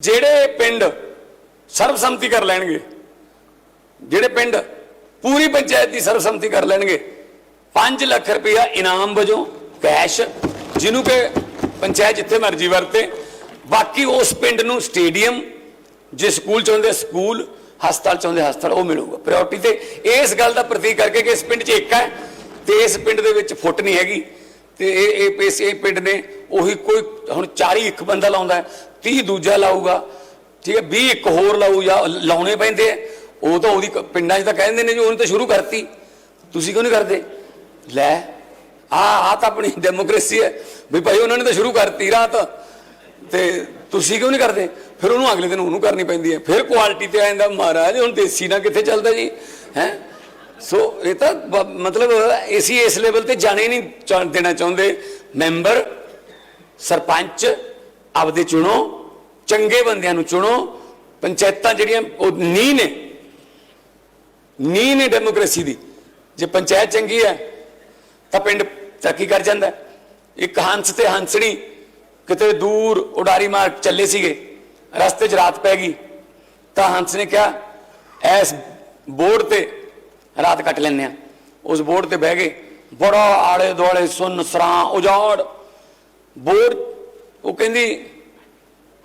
ਜਿਹੜੇ ਪਿੰਡ ਸਰਬਸੰਮਤੀ ਕਰ ਲੈਣਗੇ, ਜਿਹੜੇ ਪਿੰਡ ਪੂਰੀ ਪੰਚਾਇਤ ਦੀ ਸਰਬਸੰਮਤੀ ਕਰ ਲੈਣਗੇ 5 ਲੱਖ ਰੁਪਇਆ ਇਨਾਮ ਵਜੋਂ ਕੈਸ਼, ਜਿਹਨੂੰ ਕਿ ਪੰਚਾਇਤ ਜਿੱਥੇ ਮਰਜ਼ੀ ਵਰਤੇ। ਬਾਕੀ ਉਸ ਪਿੰਡ ਨੂੰ ਸਟੇਡੀਅਮ, ਜੇ ਸਕੂਲ ਚਾਹੁੰਦੇ ਸਕੂਲ, ਹਸਪਤਾਲ ਚਾਹੁੰਦੇ ਹਸਪਤਾਲ, ਉਹ ਮਿਲੂਗਾ। ਪ੍ਰਾਇੋਰਟੀ ਤੇ ਇਸ ਗੱਲ ਦਾ ਪ੍ਰਤੀਕ ਕਰਕੇ ਕਿ ਇਸ ਪਿੰਡ 'ਚ ਇੱਕ ਹੈ ਤੇ ਇਸ ਪਿੰਡ ਦੇ ਵਿੱਚ ਫੁੱਟ ਨਹੀਂ ਹੈਗੀ। ਤੇ ਇਹ ਇਹ ਇਸ ਇਹ ਪਿੰਡ ਨੇ ਉਹੀ ਕੋਈ ਹੁਣ 40 ਇੱਕ ਬੰਦਾ ਲਾਉਂਦਾ ਹੈ, 30 ਦੂਜਾ ਲਾਊਗਾ ਠੀਕ ਹੈ 20 ਇੱਕ ਹੋਰ ਲਾਊ ਜਾਂ ਲਾਉਣੇ ਪੈਂਦੇ ਆ ਉਹ ਤਾਂ ਉਹਦੀ ਕ- ਪਿੰਡਾਂ 'ਚ ਤਾਂ ਕਹਿੰਦੇ ਨੇ ਜੀ ਉਹਨੇ ਤਾਂ ਸ਼ੁਰੂ ਕਰਤੀ ਤੁਸੀਂ ਕਿਉਂ ਨਹੀਂ ਕਰਦੇ? ਲੈ ਆ ਆ ਤਾਂ ਆਪਣੀ ਡੈਮੋਕ੍ਰੇਸੀ ਹੈ ਵੀ ਭਾਈ ਉਹਨਾਂ ਨੇ ਤਾਂ ਸ਼ੁਰੂ ਕਰਤੀ ਰਾਤ ਤੇ ਤੁਸੀਂ ਕਿਉਂ ਨਹੀਂ ਕਰਦੇ? ਫਿਰ ਉਹਨੂੰ ਅਗਲੇ ਦਿਨ ਉਹਨੂੰ ਕਰਨੀ ਪੈਂਦੀ ਹੈ ਫਿਰ ਕੁਆਲਿਟੀ ਤੇ ਆ ਜਾਂਦਾ ਮਹਾਰਾਜ ਹੁਣ ਦੇਸੀ ਨਾ ਕਿੱਥੇ ਚੱਲਦਾ ਜੀ ਹੈ? ਸੋ ਇਹ ਤਾਂ ਬ- ਮਤਲਬ ਅਸੀਂ ਇਸ ਲੈਵਲ ਤੇ ਜਾਣੇ ਨਹੀਂ ਚਾ- ਦੇਣਾ ਚਾਹੁੰਦੇ। ਮੈਂਬਰ ਸਰਪੰਚ, ਆਪਦੇ ਚੁਣੋ, ਚੰਗੇ ਬੰਦਿਆਂ ਨੂੰ ਚੁਣੋ। ਪੰਚਾਇਤਾਂ ਜਿਹੜੀਆਂ, ਉਹ ਨੀਂਹ ਨੇ। ਨੀਂਹ ਨੇ ਡੈਮੋਕ੍ਰੇਸੀ ਦੀ। ਜੇ ਪੰਚਾਇਤ ਚੰਗੀ ਹੈ, ਤਾਂ ਪਿੰਡ ਤਰੱਕੀ ਕਰ ਜਾਂਦਾ। ਹੈ। ਇੱਕ ਹੰਸ ਤੇ ਹੰਸਣੀ, ਕਿਤੇ ਦੂਰ ਉਡਾਰੀ ਮਾਰ ਚੱਲੇ ਸੀਗੇ, ਰਸਤੇ 'ਚ ਰਾਤ ਪੈ ਗਈ। ਤਾਂ ਹੰਸ ਨੇ ਕਿਹਾ, ਐਸ ਬੋਰਡ ਤੇ ਰਾਤ ਕੱਟ ਲੈਂਦੇ ਆ। ਉਸ ਬੋਰਡ ਤੇ ਬਹਿ ਗਏ। ਬੜਾ ਆਲੇ ਦੁਆਲੇ ਸੁੰਨ ਸਰਾਂ ਉਜਾੜ। ਬੋਰਡ, ਉਹ ਕਹਿੰਦੀ,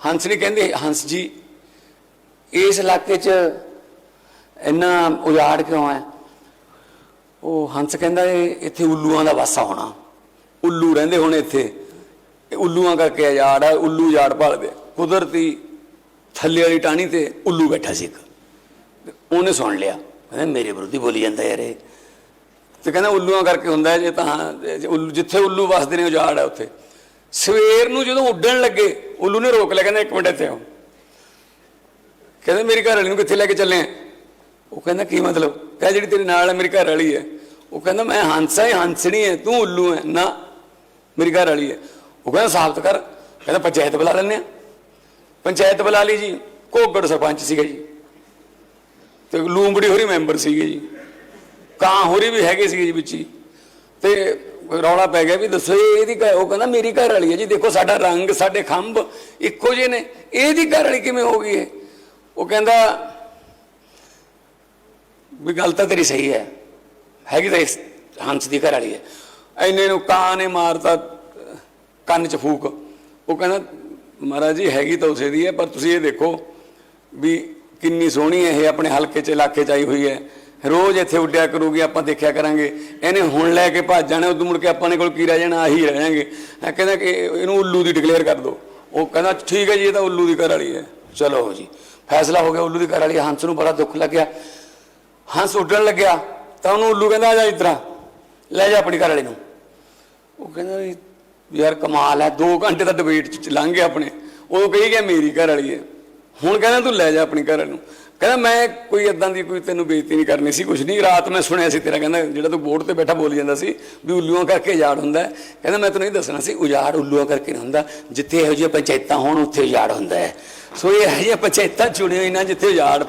ਹੰਸ ਨੇ ਕਹਿੰਦੇ, ਹੰਸ ਜੀ, ਇਸ ਇਲਾਕੇ 'ਚ ਇੰਨਾ ਉਜਾੜ ਕਿਉਂ ਹੈ? ਉਹ ਹੰਸ ਕਹਿੰਦਾ ਇੱਥੇ ਉੱਲੂਆਂ ਦਾ ਵਾਸਾ ਹੋਣਾ। ਉੱਲੂ ਰਹਿੰਦੇ ਹੁਣ ਇੱਥੇ। ਉੱਲੂਆਂ ਕਰਕੇ ਉਜਾੜ ਹੈ, ਉੱਲੂ ਉਜਾੜ ਭਾਲਦੇ। ਕੁਦਰਤੀ ਥੱਲੇ ਵਾਲੀ ਟਾਣੀ ਤੇ ਉੱਲੂ ਬੈਠਾ ਸੀ ਇੱਕ। ਉਹਨੇ ਸੁਣ ਲਿਆ। ਕਹਿੰਦਾ ਮੇਰੇ ਵਿਰੁੱਧ ਬੋਲੀ ਜਾਂਦਾ ਯਾਰ ਇਹ। ਤੇ ਕਹਿੰਦਾ ਉੱਲੂਆਂ ਕਰਕੇ ਹੁੰਦਾ ਜੇ ਤਾਂ ਉੱਲੂ, ਜਿੱਥੇ ਉੱਲੂ ਵਸਦੇ ਨੇ ਉਜਾੜ ਹੈ ਉੱਥੇ। ਸਵੇਰ ਨੂੰ ਜਦੋਂ ਉੱਡਣ ਲੱਗੇ, ਉੱਲੂ ਨੇ ਰੋਕ ਲਿਆ, ਕਹਿੰਦਾ ਇੱਕ ਮਿੰਟ ਇੱਥੇ ਆਓ। ਕਹਿੰਦਾ, ਮੇਰੀ ਘਰ ਵਾਲੀ ਨੂੰ ਕਿੱਥੇ ਲੈ ਕੇ ਚੱਲੇ ਆ? ਉਹ ਕਹਿੰਦਾ, ਕੀ ਮਤਲਬ? ਕਹਿੰਦਾ ਜਿਹੜੀ ਤੇਰੇ ਨਾਲ ਹੈ ਮੇਰੀ ਘਰ ਵਾਲੀ ਹੈ। ਉਹ ਕਹਿੰਦਾ, ਮੈਂ ਹੰਸਾ ਹੀ ਹੰਸਣੀ ਹੈ ਤੂੰ ਉੱਲੂ ਹੈ ਨਾ, ਮੇਰੀ ਘਰ ਵਾਲੀ ਹੈ। ਉਹ ਕਹਿੰਦਾ, ਸਾਬਤ ਕਰ। ਕਹਿੰਦਾ, ਪੰਚਾਇਤ ਬੁਲਾ ਲੈਂਦੇ ਆ। ਪੰਚਾਇਤ ਬੁਲਾ ਲਈ ਜੀ। ਕੋਗੜ ਸਰਪੰਚ ਸੀਗਾ ਜੀ। ਤੇ ਲੂੰਬੜੀ ਹੋਰੀ ਮੈਂਬਰ ਸੀਗੇ ਜੀ। ਕਾਂ ਹੋਰੀ ਵੀ ਹੈਗੇ ਸੀਗੇ ਜੀ ਵਿੱਚ ਹੀ। ਤੇ ਰੌਲਾ ਪੈ ਗਿਆ ਵੀ ਦੱਸੋ ਇਹ ਇਹਦੀ ਘਰ- ਉਹ ਕਹਿੰਦਾ ਮੇਰੀ ਘਰ ਵਾਲੀ ਹੈ ਜੀ। ਦੇਖੋ ਸਾਡਾ ਰੰਗ, ਸਾਡੇ ਖੰਭ ਇੱਕੋ ਜਿਹੇ ਨੇ। ਇਹਦੀ ਘਰ ਵਾਲੀ ਕਿਵੇਂ ਹੋ ਗਈ ਹੈ? ਉਹ ਕਹਿੰਦਾ ਵੀ ਗੱਲ ਤਾਂ ਤੇਰੀ ਸਹੀ ਹੈ। ਹੈਗੀ ਤਾਂ ਇਸ ਹੰਸ ਦੀ ਘਰ ਵਾਲੀ ਹੈ। ਐਨੇ ਨੂੰ ਕਾਂ ਨੇ ਮਾਰਤਾ ਕੰਨ 'ਚ ਫੂਕ। ਉਹ ਕਹਿੰਦਾ, ਮਹਾਰਾਜ ਜੀ ਹੈਗੀ ਤਾਂ ਉਸੇ ਦੀ ਹੈ, ਪਰ ਤੁਸੀਂ ਇਹ ਦੇਖੋ ਵੀ ਕਿੰਨੀ ਸੋਹਣੀ ਹੈ ਇਹ ਆਪਣੇ ਹਲਕੇ 'ਚ ਇਲਾਕੇ 'ਚ ਆਈ ਹੋਈ ਹੈ। ਰੋਜ਼ ਇੱਥੇ ਉੱਡਿਆ ਕਰੂਗੀ, ਆਪਾਂ ਦੇਖਿਆ ਕਰਾਂਗੇ। ਇਹਨੇ ਹੁਣ ਲੈ ਕੇ ਭੱਜ ਜਾਣਾ, ਉਦੋਂ ਮੁੜ ਕੇ ਆਪਾਂ ਨੇ ਕੋਲ ਕੀ ਰਹਿ ਜਾਣਾ, ਆਹੀ ਰਹਿ ਜਾਾਂਗੇ ਇਹ ਕਹਿੰਦਾ ਕਿ ਇਹਨੂੰ ਉੱਲੂ ਦੀ ਡਿਕਲੇਅਰ ਕਰ ਦਿਓ ਉਹ ਕਹਿੰਦਾ, ਠੀਕ ਹੈ ਜੀ, ਇਹ ਤਾਂ ਉੱਲੂ ਦੀ ਘਰ ਵਾਲੀ ਹੈ। ਚਲੋ ਜੀ, ਫੈਸਲਾ ਹੋ ਗਿਆ, ਉੱਲੂ ਦੀ ਘਰ ਵਾਲੀ। ਹੰਸ ਨੂੰ ਬੜਾ ਦੁੱਖ ਲੱਗਿਆ। ਹੰਸ ਉੱਡਣ ਲੱਗਿਆ, ਤਾਂ ਉਹਨੂੰ ਉੱਲੂ ਕਹਿੰਦਾ, ਆ ਜਾ ਇਤਰਾ ਲੈ ਜਾ ਆਪਣੀ ਘਰ ਵਾਲੀ ਨੂੰ। ਉਹ ਕਹਿੰਦਾ ਵੀ, ਯਾਰ ਕਮਾਲ ਹੈ 2 ਘੰਟੇ ਦਾ ਡਿਬੇਟ ਚ ਲੰਘ ਗਿਆ ਆਪਣੇ। ਉਹ ਕਹੀ ਗਿਆ, ਮੇਰੀ ਘਰ ਵਾਲੀ ਹੈ। ਹੁਣ ਕਹਿੰਦਾ ਤੂੰ ਲੈ ਜਾ ਆਪਣੀ ਘਰ ਨੂੰ। ਕਹਿੰਦਾ ਮੈਂ ਕੋਈ ਇਦਾਂ ਦੀ ਕੋਈ ਤੈਨੂੰ ਬੇਇੱਜ਼ਤੀ ਨਹੀਂ ਕਰਨੀ ਸੀ ਕੁਝ ਨਹੀਂ। ਰਾਤ ਮੈਂ ਸੁਣਿਆ ਸੀ ਤੇਰਾ ਕਹਿੰਦਾ, ਜਿਹੜਾ ਤੂੰ ਬੋਰਡ ਤੇ ਬੈਠਾ ਬੋਲੀ ਜਾਂਦਾ ਸੀ ਵੀ ਉੱਲੂਆਂ ਕਰਕੇ ਉਜਾੜ ਹੁੰਦਾ ਕਹਿੰਦਾ ਮੈਂ ਤੈਨੂੰ ਇਹ ਦੱਸਣਾ ਸੀ, ਉਜਾੜ ਉੱਲੂਆਂ ਕਰਕੇ ਨਹੀਂ ਹੁੰਦਾ। ਜਿੱਥੇ ਇਹੋ ਜਿਹੀਆਂ ਪੰਚਾਇਤਾਂ ਹੋਣ, ਉੱਥੇ ਉਜਾੜ ਹੁੰਦਾ ਹੈ। ਸੋ ਇਹ ਇਹੋ ਜਿਹੀਆਂ ਪੰਚਾਇਤਾਂ ਚੁਣੀਆਂ ਇਹਨਾਂ, ਜਿੱਥੇ ਉਜਾੜ